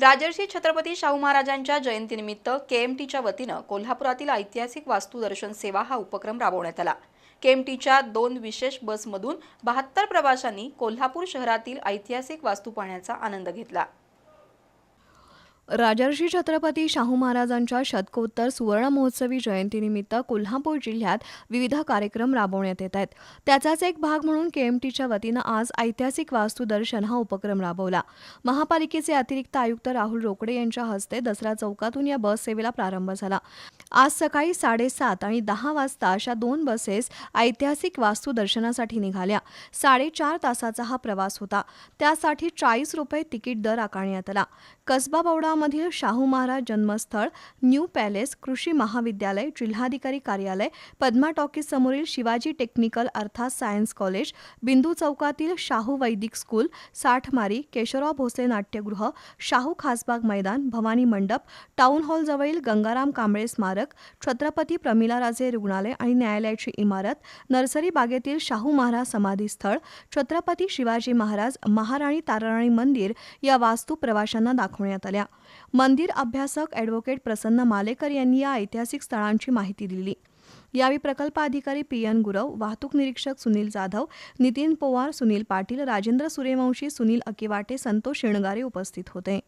राजर्षी छत्रपती शाहू महाराजांच्या जयंतीनिमित्त केएमटीच्या वतीनं कोल्हापुरातील ऐतिहासिक वास्तू दर्शन सेवा हा उपक्रम राबवण्यात आला. केएमटीच्या दोन विशेष बसमधून बहात्तर प्रवाशांनी कोल्हापूर शहरातील ऐतिहासिक वास्तू पाहण्याचा आनंद घेतला. राजर्षी छत्रपती शाहू महाराजांच्या शतकोत्तर सुवर्ण महोत्सवी जयंतीनिमित्त कोल्हापूर जिल्ह्यात विविध कार्यक्रम राबवण्यात येत आहेत. त्याचाच एक भाग म्हणून केएमटीच्या वतीनं आज ऐतिहासिक वास्तू दर्शन हा उपक्रम राबवला. महापालिकेचे अतिरिक्त आयुक्त राहुल रोकडे यांच्या हस्ते दसरा चौकातून या बस सेवेला प्रारंभ झाला. आज सकाळी साडेसात आणि दहा वाजता अशा दोन बसेस ऐतिहासिक वास्तू दर्शनासाठी निघाल्या. साडेचार तासाचा हा प्रवास होता. त्यासाठी चाळीस रुपये तिकीट दर आकारण्यात आला. कसबा बौडामधील शाहू महाराज जन्मस्थळ न्यू पॅलेस कृषी महाविद्यालय जिल्हाधिकारी कार्यालय पद्मा टॉकीज समोरील शिवाजी टेक्निकल अर्थात सायन्स कॉलेज बिंदू चौकातील शाहू वैदिक स्कूल साठमारी केशवराव भोसले नाट्यगृह शाहू खासबाग मैदान भवानी मंडप टाउन हॉलजवळील गंगाराम कांबळे स्मारक छत्रपती प्रमिलाराजे रुग्णालय आणि न्यायालयाची इमारत नर्सरी बागेतील शाहू महाराज समाधी स्थळ छत्रपती शिवाजी महाराज महाराणी ताराराणी मंदिर या वास्तू प्रवाशांना दाखवण्यात आल्या. मंदिर अभ्यासक ॲडव्होकेट प्रसन्न मालेकर यांनी या ऐतिहासिक स्थळांची माहिती दिली. यावेळी प्रकल्प अधिकारी पी एन गुरव वाहतूक निरीक्षक सुनील जाधव नितीन पोवार सुनील पाटील राजेंद्र सूर्यवंशी सुनील अकिवाटे संतोष शेणगारे उपस्थित होते.